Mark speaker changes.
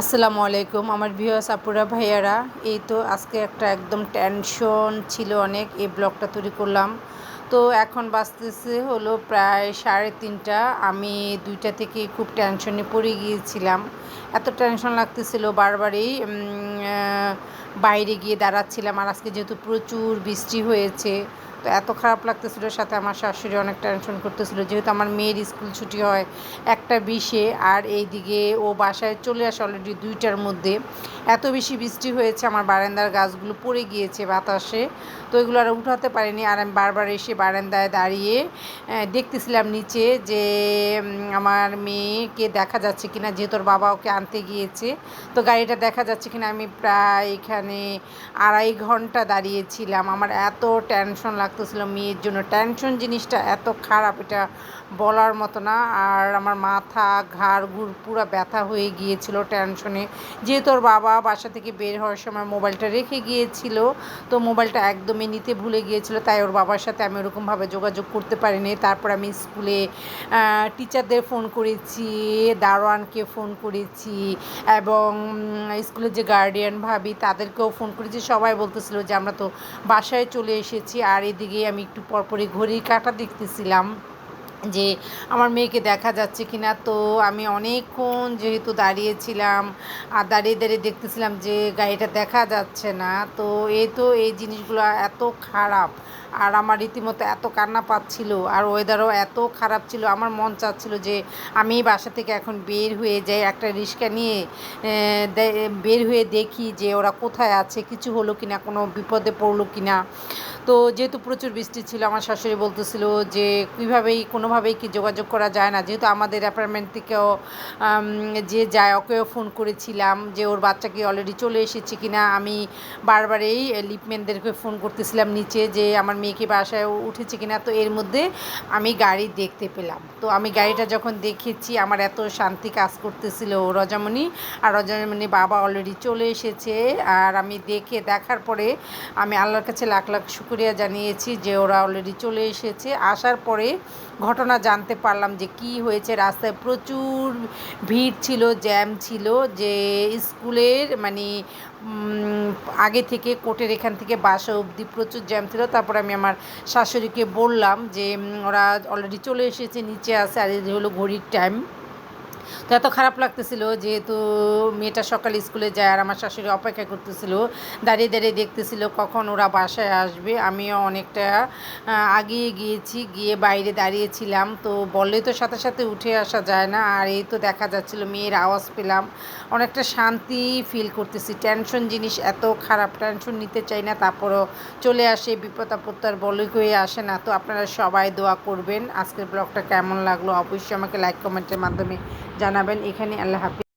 Speaker 1: আসসালামু আলাইকুম, আমার ভিউয়ার্স আপুরা, ভাইয়ারা। এই তো আজকে একটা একদম টেনশন ছিল অনেক, এই ব্লগটা তৈরি করলাম। তো এখন বাঁচতেছে হলো প্রায় সাড়ে তিনটা। আমি দুইটা থেকে খুব টেনশনে পড়ে গিয়েছিলাম। এত টেনশন লাগতেছিল বারবারই বাইরে গিয়ে দাঁড়াচ্ছিলাম। আর আজকে যেহেতু প্রচুর বৃষ্টি হয়েছে তো এত খারাপ লাগতেছিল সাথে আমার শাশুড়ি অনেক টেনশন করতেছিল। যেহেতু আমার মেয়ের স্কুল ছুটি হয় একটা বিশে আর এইদিকে ও বাসায় চলে আসে অলরেডি দুইটার মধ্যে। এত বেশি বৃষ্টি হয়েছে, আমার বারান্দার গাছগুলো পড়ে গিয়েছে বাতাসে। তো এগুলো আর উঠাতে পারিনি আর আমি বারবার এসে বারান্দায় দাঁড়িয়ে দেখতেছিলাম নিচে যে আমার মেয়েকে দেখা যাচ্ছে কিনা, যেহেতু ওর বাবা ওকে আনতে গিয়েছে। তো গাড়িটা দেখা যাচ্ছে কিনা, আমি প্রায় এখানে আড়াই ঘণ্টা দাঁড়িয়েছিলাম। আমার এত টেনশন লাগতেছিল মেয়ের জন্য। টেনশন জিনিসটা এত খারাপ, এটা বলার মতো না। আর আমার মাথা, ঘাড় ঘুর পুরো ব্যথা হয়ে গিয়েছিল টেনশনে যেহেতু ওর বাবা বাসা থেকে বের হওয়ার সময় মোবাইলটা রেখে গিয়েছিল, তো মোবাইলটা একদমই নিতে ভুলে গিয়েছিল, তাই ওর বাবার সাথে আমি ওরকমভাবে যোগাযোগ করতে পারিনি। তারপর আমি স্কুলে টিচারদের ফোন করেছি, দারোয়ানকে ফোন করেছি এবং স্কুলের যে গার্ডিয়ান ভাবি, তাদেরকেও ফোন করেছি। সবাই বলতেছিল যে আমরা তো বাসায় চলে এসেছি, আর এদিকে আমি একটু পরপরই ঘড়ির কাঁটা দেখতেছিলাম। যে আমার মেয়েকে দেখা যাচ্ছে কি না তো আমি অনেকক্ষণ যেহেতু দাঁড়িয়েছিলাম, আর দাঁড়িয়ে দাঁড়িয়ে দেখতেছিলাম যে গাড়িটা দেখা যাচ্ছে না, তো এই তো এই জিনিসগুলো এত খারাপ। আর আমার রীতিমতো এত কান্না পাচ্ছিল, আর ওয়েদারও এত খারাপ ছিল, আমার মন চাচ্ছিল যে আমি বাসা থেকে এখন বের হয়ে যাই, একটা রিক্সা নিয়ে বের হয়ে দেখি যে ওরা কোথায় আছে, কিছু হলো কি না কোনো বিপদে পড়ল কি না তো যেহেতু প্রচুর বৃষ্টি ছিল, আমার শাশুড়ি বলতেছিল যে কীভাবেই কোনোভাবেই কি যোগাযোগ করা যায় না। যেহেতু আমাদের অ্যাপার্টমেন্ট থেকেও যে যায় ওকেও ফোন করেছিলাম যে ওর বাচ্চাকে অলরেডি চলে এসেছে কি না আমি বারবারই লিপম্যানদেরকে ফোন করতেছিলাম নিচে যে আমার মেয়েকে বাসায় উঠেছে কি না তো এর মধ্যে আমি গাড়ি দেখতে পেলাম। তো আমি গাড়িটা যখন দেখেছি, আমার এত শান্তি কাজ করতেছিল রজামণি। আর রজামণি বাবা অলরেডি চলে এসেছে। আর আমি দেখে, দেখার পরে আমি আল্লাহর কাছে লাখ লাখ শুক্রিয়া জানিয়েছি যে ওরা অলরেডি চলে এসেছে। আসার পরে ঘটনা জানতে পারলাম যে কি হয়েছে। রাস্তায় প্রচুর ভিড় ছিল, জ্যাম ছিল যে স্কুলের মানে আগে থেকে কোর্টের এখান থেকে বাসা অবধি প্রচুর জ্যাম ছিল। তারপর আমি আমার শাশুড়িকে বললাম যে ওরা অলরেডি চলে এসেছে, নিচে আছে, আর হলো ঘড়ির টাইম তো এত খারাপ লাগতেছিল যেহেতু মেয়েটা সকালে স্কুলে যায় আর আমার শাশুড়ি অপেক্ষা করতেছিল, দাঁড়িয়ে দাঁড়িয়ে দেখতেছিল কখন ওরা বাসায় আসবে। আমিও অনেকটা আগিয়ে গিয়েছি, গিয়ে বাইরে দাঁড়িয়েছিলাম। তো বললে তো সাথে সাথে উঠে আসা যায় না। আর এই তো দেখা যাচ্ছিল মেয়ের আওয়াজ পেলাম, অনেকটা শান্তি ফিল করতেছি। টেনশন জিনিস এত খারাপ টেনশন নিতে চাই না, তারপরও চলে আসে, বিপদ আপত্তার বলে হয়ে আসে না। তো আপনারা সবাই দোয়া করবেন। আজকের ব্লগটা কেমন লাগল? অবশ্যই আমাকে লাইক কমেন্টের মাধ্যমে জানাবেন। এখানে আল্লাহ হাফিজ।